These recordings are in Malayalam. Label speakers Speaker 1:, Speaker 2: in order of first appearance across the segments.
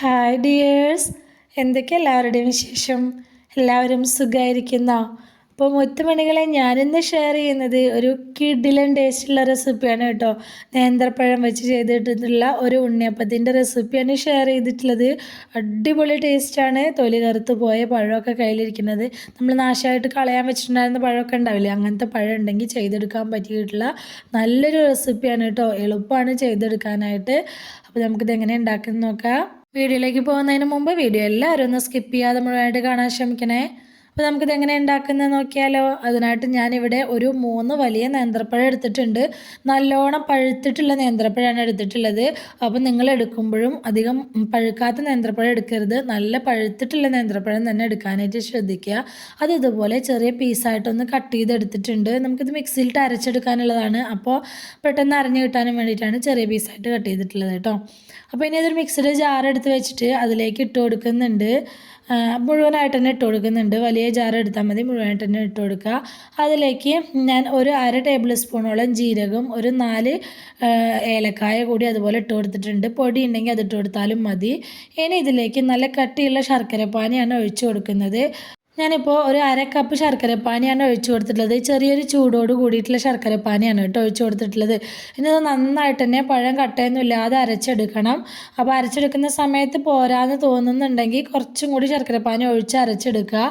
Speaker 1: ഹായ് ഡിയേഴ്സ് എന്തൊക്കെ എല്ലാവരുടെയും വിശേഷം? എല്ലാവരും സുഖമായിരിക്കുന്ന അപ്പോൾ മുത്തുമണികളെ ഞാനിന്ന് ഷെയർ ചെയ്യുന്നത് ഒരു കിഡിലൻ ടേസ്റ്റുള്ള റെസിപ്പിയാണ് കേട്ടോ. നേന്ത്രപ്പഴം വെച്ച് ചെയ്തിട്ടുള്ള ഒരു ഉണ്ണിയപ്പത്തിന്റെ റെസിപ്പിയാണ് ഷെയർ ചെയ്തിട്ടുള്ളത്. അടിപൊളി ടേസ്റ്റാണ് തൊലി കറുത്ത് പോയ പഴമൊക്കെ കയ്യിലിരിക്കുന്നത്. നമ്മൾ നാശമായിട്ട് കളയാൻ വെച്ചിട്ടുണ്ടായിരുന്ന പഴമൊക്കെ ഉണ്ടാവില്ലേ? അങ്ങനത്തെ പഴം ഉണ്ടെങ്കിൽ ചെയ്തെടുക്കാൻ പറ്റിയിട്ടുള്ള നല്ലൊരു റെസിപ്പിയാണ് കേട്ടോ. എളുപ്പമാണ് ചെയ്തെടുക്കാനായിട്ട്. അപ്പോൾ നമുക്കിത് എങ്ങനെ ഉണ്ടാക്കുന്നത് നോക്കാം. വീഡിയോയിലേക്ക് പോകുന്നതിന് മുമ്പ് വീഡിയോ എല്ലാവരും ഒന്ന് സ്കിപ്പ് ചെയ്യാതെ മുഴുവനായിട്ട് കാണാൻ ശ്രമിക്കണേ. അപ്പോൾ നമുക്കിത് എങ്ങനെ ഉണ്ടാക്കുന്നത് നോക്കിയാലോ? അതിനായിട്ട് ഞാനിവിടെ ഒരു മൂന്ന് വലിയ നേന്ത്രപ്പഴം എടുത്തിട്ടുണ്ട്. നല്ലോണം പഴുത്തിട്ടുള്ള നേന്ത്രപ്പഴമാണ് എടുത്തിട്ടുള്ളത്. അപ്പോൾ നിങ്ങൾ എടുക്കുമ്പോഴും അധികം പഴുക്കാത്ത നേന്ത്രപ്പഴം എടുക്കരുത്. നല്ല പഴുത്തിട്ടുള്ള നേന്ത്രപ്പഴം തന്നെ എടുക്കാനായിട്ട് ശ്രദ്ധിക്കുക. അത് ഇതുപോലെ ചെറിയ പീസായിട്ടൊന്ന് കട്ട് ചെയ്തെടുത്തിട്ടുണ്ട്. നമുക്കിത് മിക്സിയിലിട്ട് അരച്ചെടുക്കാനുള്ളതാണ്. അപ്പോൾ പെട്ടെന്ന് അരഞ്ഞു കിട്ടാനും വേണ്ടിയിട്ടാണ് ചെറിയ പീസായിട്ട് കട്ട് ചെയ്തിട്ടുള്ളത് കേട്ടോ. അപ്പോൾ ഇനി അതൊരു മിക്സിയുടെ ജാർ എടുത്ത് വെച്ചിട്ട് അതിലേക്ക് ഇട്ട് കൊടുക്കുന്നുണ്ട്. മുഴുവനായിട്ട് തന്നെ ഇട്ട് കൊടുക്കുന്നുണ്ട്. വലിയ ജാർ എടുത്താൽ മതി മുഴുവനായിട്ട് തന്നെ ഇട്ട് കൊടുക്കുക. അതിലേക്ക് ഞാൻ ഒരു അര ടേബിൾ സ്പൂണോളം ജീരകം ഒരു നാല് ഏലക്കായ കൂടി അതുപോലെ ഇട്ട് കൊടുത്തിട്ടുണ്ട്. പൊടി ഉണ്ടെങ്കിൽ അത് ഇട്ട് കൊടുത്താലും മതി. ഇനി ഇതിലേക്ക് നല്ല കട്ടിയുള്ള ശർക്കര പാനിയാണ് ഒഴിച്ചു കൊടുക്കുന്നത്. ഞാനിപ്പോൾ ഒരു അര കപ്പ് ശർക്കരപ്പാനിയാണ് ഒഴിച്ചു കൊടുത്തിട്ടുള്ളത്. ചെറിയൊരു ചൂടോട് കൂടിയിട്ടുള്ള ശർക്കരപ്പാനിയാണ് കേട്ടോ ഒഴിച്ചു കൊടുത്തിട്ടുള്ളത്. ഇനി അത് നന്നായിട്ട് തന്നെ പഴം കട്ടയൊന്നും ഇല്ലാതെ അരച്ചെടുക്കണം. അപ്പോൾ അരച്ചെടുക്കുന്ന സമയത്ത് പോരാന്ന് തോന്നുന്നുണ്ടെങ്കിൽ കുറച്ചും കൂടി ശർക്കരപ്പാനി ഒഴിച്ച് അരച്ചെടുക്കുക.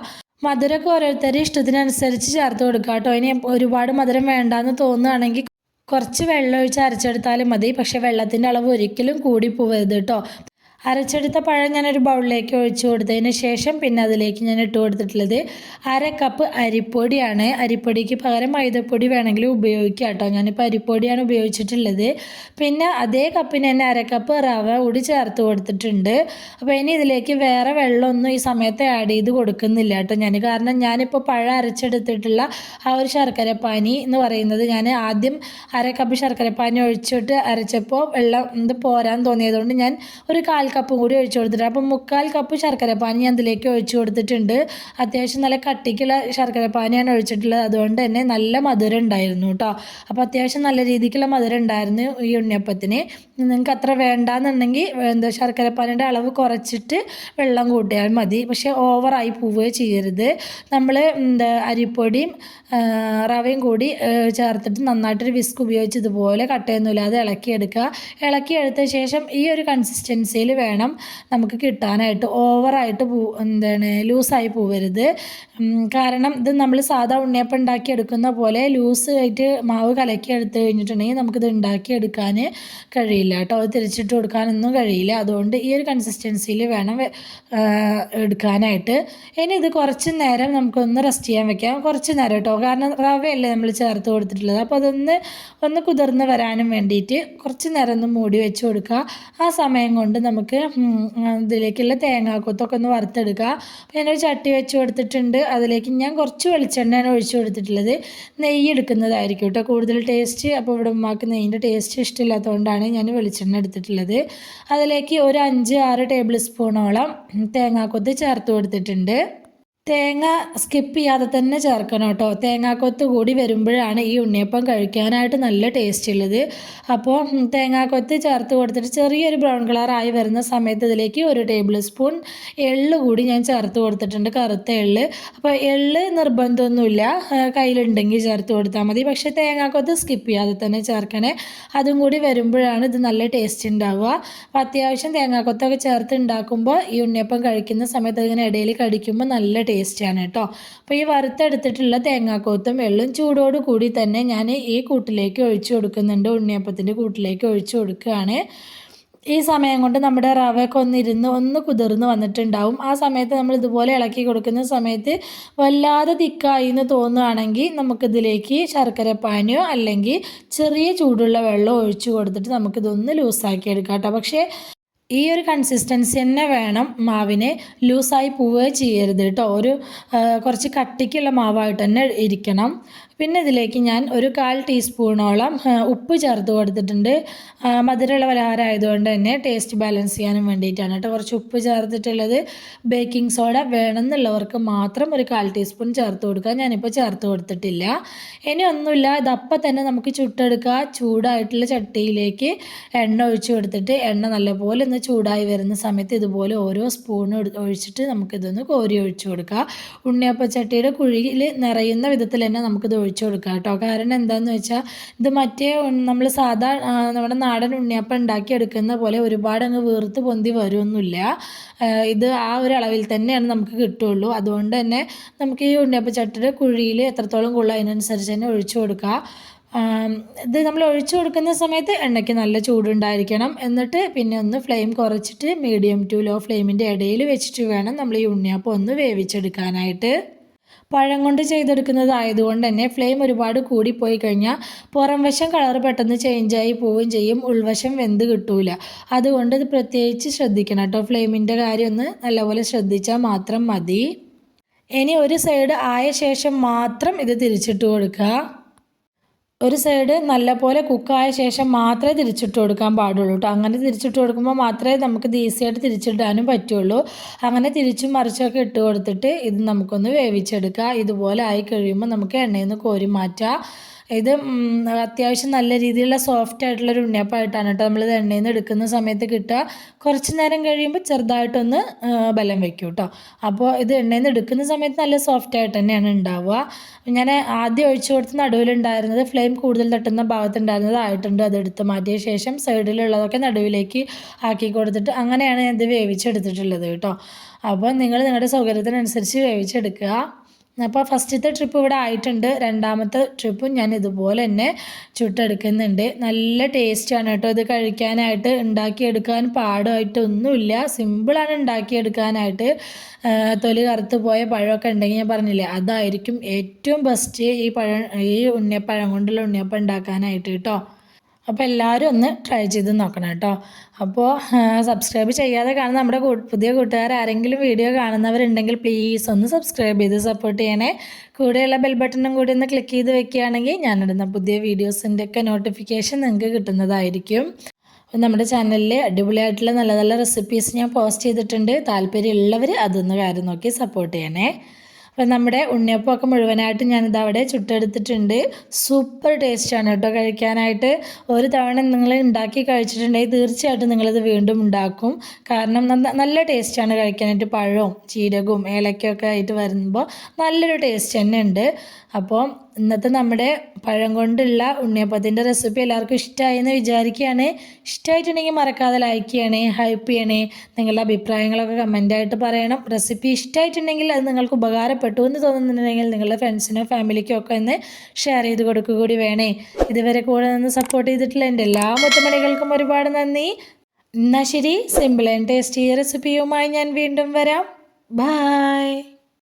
Speaker 1: മധുരമൊക്കെ ഓരോരുത്തരുടെ ഇഷ്ടത്തിനനുസരിച്ച് ചേർത്ത് കൊടുക്കുക കേട്ടോ. ഇനി ഒരുപാട് മധുരം വേണ്ടാന്ന് തോന്നുകയാണെങ്കിൽ കുറച്ച് വെള്ളം ഒഴിച്ച് അരച്ചെടുത്താലും മതി. പക്ഷേ വെള്ളത്തിന്റെ അളവ് ഒരിക്കലും കൂടി പോവരുത് കേട്ടോ. അരച്ചെടുത്ത പഴം ഞാനൊരു ബൗളിലേക്ക് ഒഴിച്ചു കൊടുത്തതിന് ശേഷം പിന്നെ അതിലേക്ക് ഞാൻ ഇട്ട് കൊടുത്തിട്ടുള്ളത് അര കപ്പ് അരിപ്പൊടിയാണ്. അരിപ്പൊടിക്ക് പകരം മൈദപ്പൊടി വേണമെങ്കിൽ ഉപയോഗിക്കാം കേട്ടോ. ഞാനിപ്പോൾ അരിപ്പൊടിയാണ് ഉപയോഗിച്ചിട്ടുള്ളത്. പിന്നെ അതേ കപ്പിന് തന്നെ അര കപ്പ് റവ കൂടി ചേർത്ത് കൊടുത്തിട്ടുണ്ട്. അപ്പോൾ ഇനി ഇതിലേക്ക് വേറെ വെള്ളമൊന്നും ഈ സമയത്ത് ആഡ് ചെയ്ത് കൊടുക്കുന്നില്ല കേട്ടോ ഞാൻ കാരണം ഞാനിപ്പോൾ പഴം അരച്ചെടുത്തിട്ടുള്ള ആ ഒരു ശർക്കരപ്പാനി എന്ന് പറയുന്നത് ഞാൻ ആദ്യം അര കപ്പ് ശർക്കരപ്പാനി ഒഴിച്ചിട്ട് അരച്ചപ്പോൾ വെള്ളം ഇത് പോരാൻ തോന്നിയതുകൊണ്ട് ഞാൻ ഒരു കാൽ കപ്പ് കൂടി ഒഴിച്ചു കൊടുത്തിട്ട് അപ്പം മുക്കാൽ കപ്പ് ശർക്കര പാനി അതിലേക്ക് ഒഴിച്ചു കൊടുത്തിട്ടുണ്ട്. അത്യാവശ്യം നല്ല കട്ടിക്കുള്ള ശർക്കര പാനിയാണ് ഒഴിച്ചിട്ടുള്ളത്. അതുകൊണ്ട് തന്നെ നല്ല മധുരം ഉണ്ടായിരുന്നു കേട്ടോ. അപ്പോൾ അത്യാവശ്യം നല്ല രീതിക്കുള്ള മധുരം ഉണ്ടായിരുന്നു ഈ ഉണ്ണിയപ്പത്തിന്. നിങ്ങൾക്ക് അത്ര വേണ്ടാന്നുണ്ടെങ്കിൽ എന്താ ശർക്കര പാനിയുടെ അളവ് കുറച്ചിട്ട് വെള്ളം കൂട്ടിയാൽ മതി. പക്ഷേ ഓവറായി പോവുകയോ ചെയ്യരുത്. നമ്മൾ എന്താ അരിപ്പൊടിയും റവയും കൂടി ചേർത്തിട്ട് നന്നായിട്ടൊരു വിസ്ക് ഉപയോഗിച്ച് ഇതുപോലെ കട്ടയൊന്നുമില്ലാതെ ഇളക്കിയെടുക്കുക. ഇളക്കിയെടുത്ത ശേഷം ഈ ഒരു കൺസിസ്റ്റൻസിയിൽ വേണം നമുക്ക് കിട്ടാനായിട്ട്. ഓവറായിട്ട് പൂ എന്താണ് ലൂസായി പോവരുത്. കാരണം ഇത് നമ്മൾ സാധാ ഉണ്ണിയപ്പം ഉണ്ടാക്കി എടുക്കുന്ന പോലെ ലൂസ് ആയിട്ട് മാവ് കലക്കി എടുത്ത് കഴിഞ്ഞിട്ടുണ്ടെങ്കിൽ നമുക്കിത് ഉണ്ടാക്കിയെടുക്കാൻ കഴിയില്ല കേട്ടോ. അത് തിരിച്ചിട്ട് കൊടുക്കാനൊന്നും കഴിയില്ല. അതുകൊണ്ട് ഈ ഒരു കൺസിസ്റ്റൻസിയിൽ വേണം എടുക്കാനായിട്ട്. ഇനി ഇത് കുറച്ച് നേരം നമുക്കൊന്ന് റെസ്റ്റ് ചെയ്യാൻ വെക്കാം. കുറച്ച് നേരം കേട്ടോ. കാരണം റവയല്ലേ നമ്മൾ ചേർത്ത് കൊടുത്തിട്ടുള്ളത്. അപ്പോൾ അതൊന്ന് ഒന്ന് കുതിർന്ന് വരാനും വേണ്ടിയിട്ട് കുറച്ച് നേരം ഒന്ന് മൂടി വെച്ച് കൊടുക്കുക. ആ സമയം കൊണ്ട് നമുക്ക് ഇതിലേക്കുള്ള തേങ്ങാക്കൊത്തൊക്കെ ഒന്ന് വറുത്തെടുക്കുക. അപ്പോൾ ഞാനൊരു ചട്ടി വെച്ച് കൊടുത്തിട്ടുണ്ട്. അതിലേക്ക് ഞാൻ കുറച്ച് വെളിച്ചെണ്ണയാണ് ഒഴിച്ചു കൊടുത്തിട്ടുള്ളത്. നെയ്യ് എടുക്കുന്നതായിരിക്കും കേട്ടോ കൂടുതൽ ടേസ്റ്റ് അപ്പോൾ ഇവിടെ ഉമ്മാക്ക് നെയ്യിന്റെ ടേസ്റ്റ് ഇഷ്ടമില്ലാത്തതുകൊണ്ടാണ് ഞാൻ വെളിച്ചെണ്ണ എടുത്തിട്ടുള്ളത്. അതിലേക്ക് ഒരു അഞ്ച് ആറ് ടേബിൾ സ്പൂണോളം തേങ്ങാക്കൊത്ത് ചേർത്ത് കൊടുത്തിട്ടുണ്ട്. തേങ്ങ സ്കിപ്പ് ചെയ്യാതെ തന്നെ ചേർക്കണം കേട്ടോ. തേങ്ങാക്കൊത്ത് കൂടി വരുമ്പോഴാണ് ഈ ഉണ്ണിയപ്പം കഴിക്കാനായിട്ട് നല്ല ടേസ്റ്റ് ഉള്ളത്. അപ്പോൾ തേങ്ങാക്കൊത്ത് ചേർത്ത് കൊടുത്തിട്ട് ചെറിയൊരു ബ്രൗൺ കളറായി വരുന്ന സമയത്ത് ഇതിലേക്ക് ഒരു ടേബിൾ സ്പൂൺ എള്ള് കൂടി ഞാൻ ചേർത്ത് കൊടുത്തിട്ടുണ്ട് കറുത്ത എള്ള്. അപ്പോൾ എള്ള് നിർബന്ധമൊന്നുമില്ല. കയ്യിലുണ്ടെങ്കിൽ ചേർത്ത് കൊടുത്താൽ മതി. പക്ഷേ തേങ്ങാക്കൊത്ത് സ്കിപ്പ് ചെയ്യാതെ തന്നെ ചേർക്കണേ. അതും കൂടി വരുമ്പോഴാണ് ഇത് നല്ല ടേസ്റ്റ് ഉണ്ടാവുക. അപ്പോൾ അത്യാവശ്യം തേങ്ങാക്കൊത്തൊക്കെ ചേർത്ത് ഉണ്ടാക്കുമ്പോൾ ഈ ഉണ്ണിയപ്പം കഴിക്കുന്ന സമയത്ത് അതിങ്ങനെ ഇടയിൽ കടിക്കുമ്പോൾ നല്ല ടേസ്റ്റ് ടേസ്റ്റാണ് കേട്ടോ. അപ്പോൾ ഈ വറുത്തെടുത്തിട്ടുള്ള തേങ്ങാക്കോത്തും വെള്ളം ചൂടോട് കൂടി തന്നെ ഞാൻ ഈ കൂട്ടിലേക്ക് ഒഴിച്ചു കൊടുക്കുന്നുണ്ട്. ഉണ്ണിയപ്പത്തിന്റെ കൂട്ടിലേക്ക് ഒഴിച്ചു കൊടുക്കുകയാണ്. ഈ സമയം കൊണ്ട് നമ്മുടെ റവയൊക്കെ ഒന്നിരുന്ന് ഒന്ന് കുതിർന്ന് വന്നിട്ടുണ്ടാവും. ആ സമയത്ത് നമ്മൾ ഇതുപോലെ ഇളക്കി കൊടുക്കുന്ന സമയത്ത് വല്ലാതെ തിക്കായി എന്ന് തോന്നുകയാണെങ്കിൽ നമുക്കിതിലേക്ക് ശർക്കരപ്പാനിയോ അല്ലെങ്കിൽ ചെറിയ ചൂടുള്ള വെള്ളം ഒഴിച്ചു കൊടുത്തിട്ട് നമുക്കിതൊന്ന് ലൂസാക്കി എടുക്കാം കേട്ടോ. പക്ഷേ ഈ ഒരു കൺസിസ്റ്റൻസി തന്നെ വേണം മാവിനെ ലൂസായി പോവുകയോ ചെയ്യരുത് കേട്ടോ ഒരു കുറച്ച് കട്ടിക്കുള്ള മാവായിട്ട് തന്നെ ഇരിക്കണം. പിന്നെ ഇതിലേക്ക് ഞാൻ ഒരു കാൽ ടീസ്പൂണോളം ഉപ്പ് ചേർത്ത് കൊടുത്തിട്ടുണ്ട്. മധുരമുള്ള പലഹാരം ആയതുകൊണ്ട് തന്നെ ടേസ്റ്റ് ബാലൻസ് ചെയ്യാനും വേണ്ടിയിട്ടാണ് കേട്ടോ കുറച്ച് ഉപ്പ് ചേർത്തിട്ടുള്ളത്. ബേക്കിംഗ് സോഡ വേണമെന്നുള്ളവർക്ക് മാത്രം ഒരു കാൽ ടീസ്പൂൺ ചേർത്ത് കൊടുക്കുക. ഞാനിപ്പോൾ ചേർത്ത് കൊടുത്തിട്ടില്ല. ഇനി ഒന്നുമില്ല ഇതപ്പം തന്നെ നമുക്ക് ചുട്ടെടുക്കുക. ചൂടായിട്ടുള്ള ചട്ടിയിലേക്ക് എണ്ണ ഒഴിച്ച് കൊടുത്തിട്ട് എണ്ണ നല്ലപോലെ ഒന്ന് ചൂടായി വരുന്ന സമയത്ത് ഇതുപോലെ ഓരോ സ്പൂൺ ഒഴിച്ചിട്ട് നമുക്കിതൊന്ന് കോരി ഒഴിച്ചു കൊടുക്കുക. ഉണ്ണിയപ്പച്ചട്ടിയുടെ കുഴിയിൽ നിറയുന്ന വിധത്തിൽ തന്നെ നമുക്കിത് കൊടുക്കുക കേട്ടോ. കാരണം എന്താണെന്ന് വെച്ചാൽ ഇത് മറ്റേ നമ്മൾ സാധാ നമ്മുടെ നാടൻ ഉണ്ണിയപ്പം ഉണ്ടാക്കിയെടുക്കുന്ന പോലെ ഒരുപാട് അങ്ങ് വീർത്ത് പൊന്തി വരുമൊന്നുമില്ല ഇത് ആ ഒരു അളവിൽ തന്നെയാണ് നമുക്ക് കിട്ടുള്ളൂ. അതുകൊണ്ട് തന്നെ നമുക്ക് ഈ ഉണ്ണിയപ്പം ചട്ടിയുടെ കുഴിയിൽ എത്രത്തോളം കൊള്ളു അതിനനുസരിച്ച് തന്നെ ഒഴിച്ചു കൊടുക്കുക ഇത് നമ്മൾ ഒഴിച്ചു കൊടുക്കുന്ന സമയത്ത് എണ്ണയ്ക്ക് നല്ല ചൂടുണ്ടായിരിക്കണം. എന്നിട്ട് പിന്നെ ഒന്ന് ഫ്ലെയിം കുറച്ചിട്ട് മീഡിയം ടു ലോ ഫ്ലെയിമിന്റെ ഇടയിൽ വെച്ചിട്ട് വേണം നമ്മൾ ഈ ഉണ്ണിയപ്പം ഒന്ന് വേവിച്ചെടുക്കാനായിട്ട്. പഴം കൊണ്ട് ചെയ്തെടുക്കുന്നതായതുകൊണ്ട് തന്നെ ഫ്ലെയിം ഒരുപാട് കൂടിപ്പോയി കഴിഞ്ഞാൽ പുറം വശം കളർ പെട്ടെന്ന് ചേഞ്ചായി പോവുകയും ചെയ്യും. ഉൾവശം വെന്ത് കിട്ടൂല. അതുകൊണ്ട് ഇത് പ്രത്യേകിച്ച് ശ്രദ്ധിക്കണം കേട്ടോ. ഫ്ലെയിമിന്റെ കാര്യം ഒന്ന് നല്ലപോലെ ശ്രദ്ധിച്ചാൽ മാത്രം മതി. ഇനി ഒരു സൈഡ് ആയ ശേഷം മാത്രം ഇത് തിരിച്ചിട്ട് കൊടുക്കുക. ഒരു സൈഡ് നല്ലപോലെ കുക്കായ ശേഷം മാത്രമേ തിരിച്ചിട്ട് കൊടുക്കാൻ പാടുള്ളൂ കേട്ടോ അങ്ങനെ തിരിച്ചിട്ട് കൊടുക്കുമ്പോൾ മാത്രമേ നമുക്ക് ഇത് ഈസിയായിട്ട് തിരിച്ചിടാനും പറ്റുള്ളൂ. അങ്ങനെ തിരിച്ചും മറിച്ചൊക്കെ ഇട്ട് കൊടുത്തിട്ട് ഇത് നമുക്കൊന്ന് വേവിച്ചെടുക്കുക. ഇതുപോലെ ആയി കഴിയുമ്പോൾ നമുക്ക് എണ്ണയിൽ നിന്ന് കോരി മാറ്റാം. ഇത് അത്യാവശ്യം നല്ല രീതിയിലുള്ള സോഫ്റ്റ് ആയിട്ടുള്ളൊരു ഉണ്ണിയപ്പമായിട്ടാണ് കേട്ടോ നമ്മൾ ഇത് എണ്ണയിൽ നിന്ന് എടുക്കുന്ന സമയത്ത് കിട്ടുക. കുറച്ച് നേരം കഴിയുമ്പോൾ ചെറുതായിട്ടൊന്ന് ബലം വെക്കും കേട്ടോ. അപ്പോൾ ഇത് എണ്ണയിൽ നിന്ന് എടുക്കുന്ന സമയത്ത് നല്ല സോഫ്റ്റ് ആയിട്ട് തന്നെയാണ് ഉണ്ടാവുക. ഞാൻ ആദ്യം ഒഴിച്ചു കൊടുത്ത് നടുവിലുണ്ടായിരുന്നത് ഫ്ലെയിം കൂടുതൽ തട്ടുന്ന ഭാഗത്തുണ്ടായിരുന്നത് ആയിട്ടുണ്ട്. അത് എടുത്ത് മാറ്റിയ ശേഷം സൈഡിലുള്ളതൊക്കെ നടുവിലേക്ക് ആക്കി കൊടുത്തിട്ട് അങ്ങനെയാണ് ഇത് വേവിച്ചെടുത്തിട്ടുള്ളത് കേട്ടോ. അപ്പോൾ നിങ്ങൾ നിങ്ങളുടെ സൗകര്യത്തിനനുസരിച്ച് വേവിച്ചെടുക്കുക. അപ്പോൾ ഫസ്റ്റത്തെ ട്രിപ്പ് ഇവിടെ ആയിട്ടുണ്ട്. രണ്ടാമത്തെ ട്രിപ്പും ഞാൻ ഇതുപോലെ തന്നെ ചുട്ടെടുക്കുന്നുണ്ട്. നല്ല ടേസ്റ്റാണ് കേട്ടോ ഇത് കഴിക്കാനായിട്ട്. ഉണ്ടാക്കിയെടുക്കാൻ പാടുമായിട്ടൊന്നുമില്ല. സിമ്പിളാണ് ഉണ്ടാക്കിയെടുക്കാനായിട്ട്. തൊലി കറുത്ത് പോയ പഴമൊക്കെ ഉണ്ടെങ്കിൽ ഞാൻ പറഞ്ഞില്ലേ അതായിരിക്കും ഏറ്റവും ബെസ്റ്റ് ഈ പഴം ഈ ഉണ്ണിയപ്പഴം കൊണ്ടുള്ള ഉണ്ണിയപ്പം ഉണ്ടാക്കാനായിട്ട് കേട്ടോ. അപ്പോൾ എല്ലാവരും ഒന്ന് ട്രൈ ചെയ്ത് നോക്കണം കേട്ടോ അപ്പോൾ സബ്സ്ക്രൈബ് ചെയ്യാതെ കാണുന്ന നമ്മുടെ പുതിയ കൂട്ടുകാർ ആരെങ്കിലും വീഡിയോ കാണുന്നവരുണ്ടെങ്കിൽ പ്ലീസ് ഒന്ന് സബ്സ്ക്രൈബ് ചെയ്ത് സപ്പോർട്ട് ചെയ്യണേ. കൂടെയുള്ള ബെൽ ബട്ടണും കൂടി ഒന്ന് ക്ലിക്ക് ചെയ്ത് വെക്കുകയാണെങ്കിൽ ഞാനിടുന്ന പുതിയ വീഡിയോസിന്റെ ഒക്കെ നോട്ടിഫിക്കേഷൻ നിങ്ങൾക്ക് കിട്ടുന്നതായിരിക്കും. നമ്മുടെ ചാനലിൽ അടിപൊളിയായിട്ടുള്ള നല്ല നല്ല റെസിപ്പീസ് ഞാൻ പോസ്റ്റ് ചെയ്തിട്ടുണ്ട്. താല്പര്യമുള്ളവർ അതൊന്ന് കാര്യം നോക്കി സപ്പോർട്ട് ചെയ്യണേ. അപ്പോൾ നമ്മുടെ ഉണ്ണിയപ്പമൊക്കെ മുഴുവനായിട്ട് ഞാനിത് അവിടെ ചുട്ടെടുത്തിട്ടുണ്ട്. സൂപ്പർ ടേസ്റ്റാണ് കേട്ടോ കഴിക്കാനായിട്ട്. ഒരു തവണ നിങ്ങൾ ഉണ്ടാക്കി കഴിച്ചിട്ടുണ്ടെങ്കിൽ തീർച്ചയായിട്ടും നിങ്ങളിത് വീണ്ടും ഉണ്ടാക്കും. കാരണം നല്ല ടേസ്റ്റാണ് കഴിക്കാനായിട്ട്. പഴവും ജീരകവും ഏലക്കയൊക്കെ ആയിട്ട് വരുമ്പോൾ നല്ലൊരു ടേസ്റ്റ് തന്നെ ഉണ്ട് അപ്പോൾ ഇന്നത്തെ നമ്മുടെ പഴം കൊണ്ടുള്ള ഉണ്ണിയപ്പത്തിന്റെ റെസിപ്പി എല്ലാവർക്കും ഇഷ്ടമായി എന്ന് വിചാരിക്കുകയാണ്. ഇഷ്ടമായിട്ടുണ്ടെങ്കിൽ മറക്കാതെ ലൈക്ക് ചെയ്യണേ ഹൈപ്പ് ചെയ്യണേ. നിങ്ങളുടെ അഭിപ്രായങ്ങളൊക്കെ കമന്റായിട്ട് പറയണം. റെസിപ്പി ഇഷ്ടമായിട്ടുണ്ടെങ്കിൽ അത് നിങ്ങൾക്ക് ഉപകാരപ്പെട്ടു എന്ന് തോന്നുന്നുണ്ടെങ്കിൽ നിങ്ങളുടെ ഫ്രണ്ട്സിനോ ഫാമിലിക്കോ ഒക്കെ ഒന്ന് ഷെയർ ചെയ്ത് കൊടുക്കുക കൂടി വേണേ. ഇതുവരെ കൂടെ നിന്ന് സപ്പോർട്ട് ചെയ്തിട്ടുള്ള എന്റെ എല്ലാ മുത്തമണികൾക്കും ഒരുപാട് നന്ദി. എന്നാൽ ശരി സിമ്പിൾ ആൻഡ് ടേസ്റ്റി റെസിപ്പിയുമായി ഞാൻ വീണ്ടും വരാം. ബായ്